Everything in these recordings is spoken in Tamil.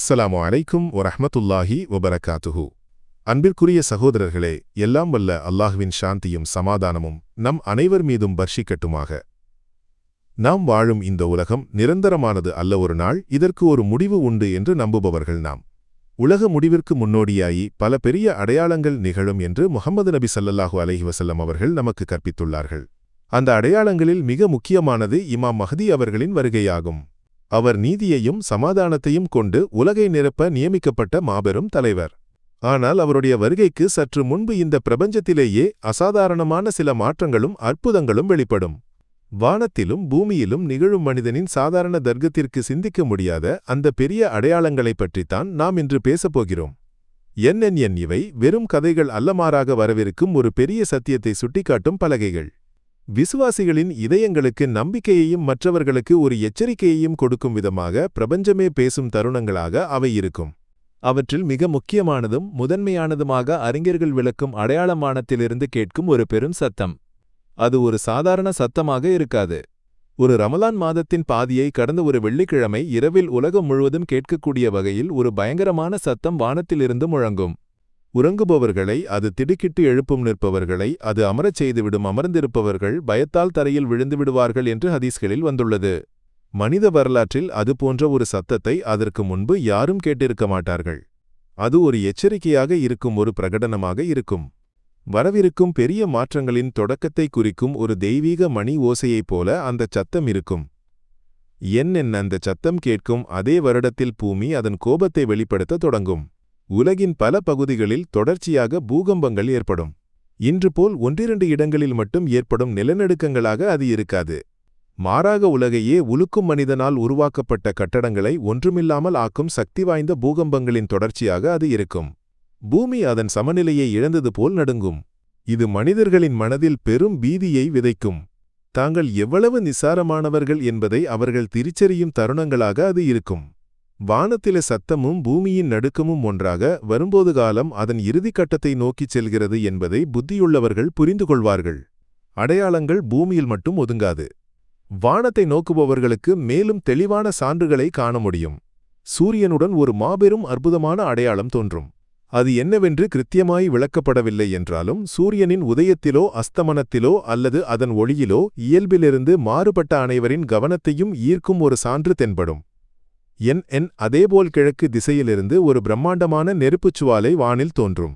அஸ்ஸலாமு அலைக்கும் வரஹ்மத்துல்லாஹி வபரகாத்துஹு. அன்பிற்குரிய சகோதரர்களே எல்லாம் வல்ல அல்லாஹ்வின் சாந்தியும் சமாதானமும் நம் அனைவர் மீதும் வர்ஷிக்கட்டுமாக நாம் வாழும் இந்த உலகம் நிரந்தரமானது அல்ல ஒரு நாள் இதற்கு ஒரு முடிவு உண்டு என்று நம்புபவர்கள் நாம். உலக முடிவிற்கு முன்னோடியாயி பல பெரிய அடையாளங்கள் நிகழும் என்று முகமது நபி சல்லல்லாஹு அலஹி வசல்லம் அவர்கள் நமக்கு கற்பித்துள்ளார்கள். அந்த அடையாளங்களில் மிக முக்கியமானது இமாம் மஹதி அவர்களின் வருகையாகும். அவர் நீதியையும் சமாதானத்தையும் கொண்டு உலகை நிரப்ப நியமிக்கப்பட்ட மாபெரும் தலைவர். ஆனால் அவருடைய வருகைக்கு சற்று முன்பு இந்த பிரபஞ்சத்திலேயே அசாதாரணமான சில மாற்றங்களும் அற்புதங்களும் வெளிப்படும். வானத்திலும் பூமியிலும் நிகழும் மனிதனின் சாதாரண தர்க்கத்திற்கு சிந்திக்க முடியாத அந்த பெரிய அடையாளங்களைப் பற்றித்தான் நாம் இன்று பேசப்போகிறோம் என் இவை வெறும் கதைகள் அல்லமாறாக வரவிருக்கும் ஒரு பெரிய சத்தியத்தை சுட்டிக்காட்டும் பலகைகள். விசுவாசிகளின் இதயங்களுக்கு நம்பிக்கையையும் மற்றவர்களுக்கு ஒரு எச்சரிக்கையையும் கொடுக்கும் விதமாக பிரபஞ்சமே பேசும் தருணங்களாக அவை இருக்கும். அவற்றில் மிக முக்கியமானதும் முதன்மையானதுமாக அறிஞர்கள் விளக்கும் அடையாளமானத்திலிருந்து கேட்கும் ஒரு பெரும் சத்தம். அது ஒரு சாதாரண சத்தமாக இருக்காது. ஒரு ரமலான் மாதத்தின் பாதியை கடந்த ஒரு வெள்ளிக்கிழமை இரவில் உலகம் முழுவதும் கேட்கக்கூடிய வகையில் ஒரு பயங்கரமான சத்தம் வானத்திலிருந்து முழங்கும். உறங்குபவர்களை அது திடுக்கிட்டு எழுப்பும் நிற்பவர்களை அது அமரச் செய்துவிடும் அமர்ந்திருப்பவர்கள் பயத்தால் தரையில் விழுந்து விடுவார்கள் என்று ஹதீஸ்களில் வந்துள்ளது. மனித வரலாற்றில் அது போன்ற ஒரு சத்தத்தை அதற்கு முன்பு யாரும் கேட்டிருக்க மாட்டார்கள். அது ஒரு எச்சரிக்கையாக இருக்கும் ஒரு பிரகடனமாக இருக்கும். வரவிருக்கும் பெரிய மாற்றங்களின் தொடக்கத்தை குறிக்கும் ஒரு தெய்வீக மணி ஓசையைப் போல அந்தச் சத்தம் இருக்கும். என் அந்த சத்தம் கேட்கும் அதே வருடத்தில் பூமி அதன் கோபத்தை வெளிப்படுத்த தொடங்கும். உலகின் பல பகுதிகளில் தொடர்ச்சியாக பூகம்பங்கள் ஏற்படும். இன்று போல் ஒன்றிரண்டு இடங்களில் மட்டும் ஏற்படும் நிலநடுக்கங்களாக அது இருக்காது. மாறாக உலகையே உலுக்கும் மனிதனால் உருவாக்கப்பட்ட கட்டடங்களை ஒன்றுமில்லாமல் ஆக்கும் சக்தி வாய்ந்த பூகம்பங்களின் தொடர்ச்சியாக அது இருக்கும். பூமி அதன் சமநிலையை இழந்தது போல் நடுங்கும். இது மனிதர்களின் மனதில் பெரும் பீதியை விதைக்கும். தாங்கள் எவ்வளவு நிசாரமானவர்கள் என்பதை அவர்கள் திரிச்சறியும் தருணங்களாக அது இருக்கும். வானத்தில சத்தமும் பூமியின் நடுக்கமும் ஒன்றாக வரும்போது காலம் அதன் இறுதிக் கட்டத்தை நோக்கிச் செல்கிறது என்பதை புத்தியுள்ளவர்கள் புரிந்து கொள்வார்கள் அடையாளங்கள் பூமியில் மட்டும் ஒதுங்காது. வானத்தை நோக்குபவர்களுக்கு மேலும் தெளிவான சான்றுகளை காண முடியும். சூரியனுடன் ஒரு மாபெரும் அற்புதமான அடையாளம் தோன்றும். அது என்னவென்று கிருத்தியமாய் விளக்கப்படவில்லை என்றாலும் சூரியனின் உதயத்திலோ அஸ்தமனத்திலோ அல்லது அதன் ஒளியிலோ இயல்பிலிருந்து மாறுபட்ட அனைவரின் கவனத்தையும் ஈர்க்கும் ஒரு சான்று தென்படும். என் என் அதேபோல் கிழக்கு திசையிலிருந்து ஒரு பிரம்மாண்டமான நெருப்புச் சுவாலை வானில் தோன்றும்.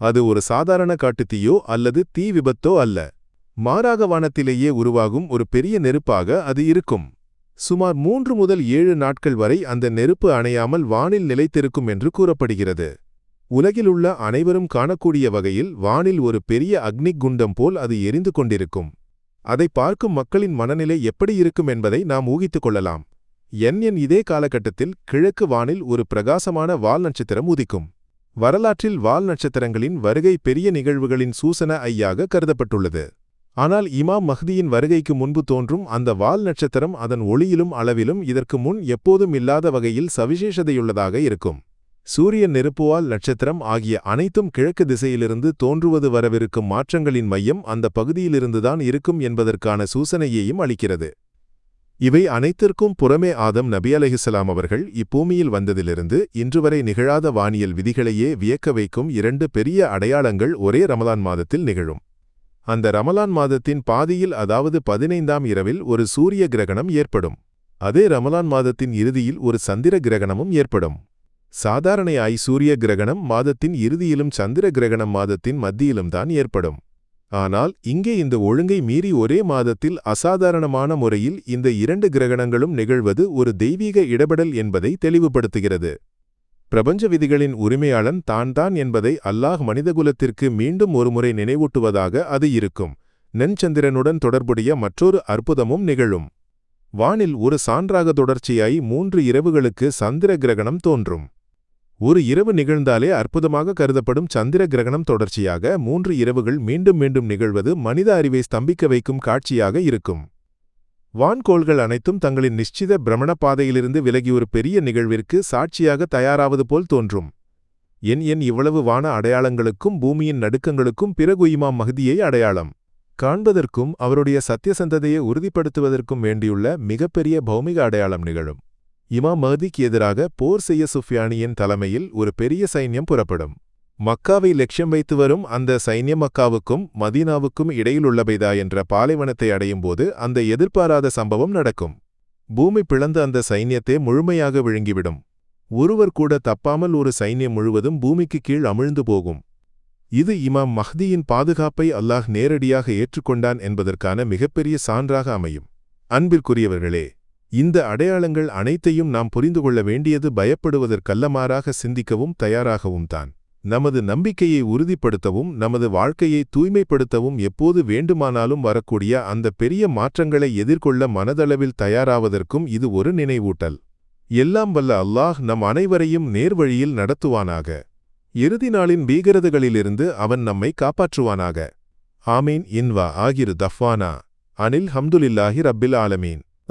அது ஒரு சாதாரண காட்டுத்தீயோ அல்லது தீ விபத்தோ அல்ல. மாறாக வானத்திலேயே உருவாகும் ஒரு பெரிய நெருப்பாக அது இருக்கும். சுமார் மூன்று முதல் ஏழு நாட்கள் வரை அந்த நெருப்பு அணையாமல் வானில் நிலைத்திருக்கும் என்று கூறப்படுகிறது. உலகிலுள்ள அனைவரும் காணக்கூடிய வகையில் வானில் ஒரு பெரிய அக்னி குண்டம் போல் அது எரிந்து கொண்டிருக்கும். அதை பார்க்கும் மக்களின் மனநிலை எப்படி இருக்கும் என்பதை நாம் ஊகித்துக் கொள்ளலாம். என் என் இதே காலகட்டத்தில் கிழக்கு வானில் ஒரு பிரகாசமான வால் நட்சத்திரம் உதிக்கும். வரலாற்றில் வால் நட்சத்திரங்களின் வருகை பெரிய நிகழ்வுகளின் சூசன ஐயாக கருதப்பட்டுள்ளது. ஆனால் இமாம் மஹ்தியின் வருகைக்கு முன்பு தோன்றும் அந்த வால் நட்சத்திரம் அதன் ஒளியிலும் அளவிலும் இதற்கு முன் எப்போதும் இல்லாத வகையில் சவிசேஷதையுள்ளதாக இருக்கும். சூரியன் நெருப்புவால் நட்சத்திரம் ஆகிய அனைத்தும் கிழக்கு திசையிலிருந்து தோன்றுவது வரவிருக்கும் மாற்றங்களின் மையம் அந்த பகுதியிலிருந்துதான் இருக்கும் என்பதற்கான சூசனையையும் அளிக்கிறது. இவை அனைத்திற்கும் புறமே ஆதம் நபி அலஹிசலாம் அவர்கள் இப்பூமியில் வந்ததிலிருந்து இன்றுவரை நிகழாத வானியல் விதிகளையே வியக்க வைக்கும் இரண்டு பெரிய அடையாளங்கள் ஒரே ரமலான் மாதத்தில் நிகழும். அந்த ரமலான் மாதத்தின் பாதியில் அதாவது பதினைந்தாம் இரவில் ஒரு சூரிய கிரகணம் ஏற்படும். அதே ரமலான் மாதத்தின் இறுதியில் ஒரு சந்திர கிரகணமும் ஏற்படும். சாதாரணையாய் சூரிய கிரகணம் மாதத்தின் இறுதியிலும் சந்திர கிரகணம் மாதத்தின் மத்தியிலும் தான் ஏற்படும். ஆனால் இங்கே இந்த ஒழுங்கை மீறி ஒரே மாதத்தில் அசாதாரணமான முறையில் இந்த இரண்டு கிரகணங்களும் நிகழ்வது ஒரு தெய்வீக இடபடல் என்பதை தெளிவுபடுத்துகிறது. பிரபஞ்ச விதிகளின் உரிமையாளன் தான் தான் என்பதை அல்லாஹ் மனிதகுலத்திற்கு மீண்டும் ஒருமுறை நினைவூட்டுவதாக அது இருக்கும். நெஞ்சந்திரனுடன் தொடர்புடைய மற்றொரு அற்புதமும் நிகழும். வானில் ஒரு சான்றாக தொடர்ச்சியாய் மூன்று இரவுகளுக்கு சந்திர கிரகணம் தோன்றும். ஒரு இரவு நிகழ்ந்தாலே அற்புதமாக கருதப்படும் சந்திர கிரகணம் தொடர்ச்சியாக மூன்று இரவுகள் மீண்டும் மீண்டும் நிகழ்வது மனித அறிவை ஸ்தம்பிக்க வைக்கும் காட்சியாக இருக்கும். வான்கோள்கள் அனைத்தும் தங்களின் நிச்சித பிரமண பாதையிலிருந்து விலகி ஒரு பெரிய நிகழ்விற்கு சாட்சியாக தயாராவது போல் தோன்றும். என் என் இவ்வளவு வான அடையாளங்களுக்கும் பூமியின் நடுக்கங்களுக்கும் பிறகு இமாம் அடையாளம் காண்பதற்கும் அவருடைய சத்தியசந்ததையை உறுதிப்படுத்துவதற்கும் வேண்டியுள்ள மிகப்பெரிய பௌமிக அடையாளம் நிகழும். இமாம் மஹதிக்கு எதிராக போர் செய்ய சுஃபியானியின் தலைமையில் ஒரு பெரிய சைன்யம் புறப்படும். மக்காவை லட்சியம் வைத்து வரும் அந்த சைன்யம் மக்காவுக்கும் மதீனாவுக்கும் இடையிலுள்ளபைதா என்ற பாலைவனத்தை அடையும்போது அந்த எதிர்பாராத சம்பவம் நடக்கும். பூமி பிளந்த அந்த சைன்யத்தை முழுமையாக விழுங்கிவிடும். ஒருவர் கூட தப்பாமல் ஒரு சைன்யம் முழுவதும் பூமிக்கு கீழ் அமிழ்ந்து போகும். இது இமாம் மஹ்தியின் பாதுகாப்பை அல்லாஹ் நேரடியாக ஏற்றுக்கொண்டான் என்பதற்கான மிகப்பெரிய சான்றாக அமையும். அன்பிற்குரியவர்களே இந்த அடையாளங்கள் அனைத்தையும் நாம் புரிந்து கொள்ள வேண்டியது பயப்படுவதற்கல்லமாறாக சிந்திக்கவும் தயாராகவும் தான். நமது நம்பிக்கையை உறுதிப்படுத்தவும் நமது வாழ்க்கையை தூய்மைப்படுத்தவும் எப்போது வேண்டுமானாலும் வரக்கூடிய அந்த பெரிய மாற்றங்களை எதிர்கொள்ள மனதளவில் தயாராவதற்கும் இது ஒரு நினைவூட்டல். எல்லாம் வல்ல அல்லாஹ் நம் அனைவரையும் நேர்வழியில் நடத்துவானாக. இறுதி நாளின் பீகரதுகளிலிருந்து அவன் நம்மை காப்பாற்றுவானாக. ஆமீன். இன்வா. ஆகிரு. தஃவானா. அனில். ஹம்துலில்லாஹி ரப்பில் ஆலமீன்.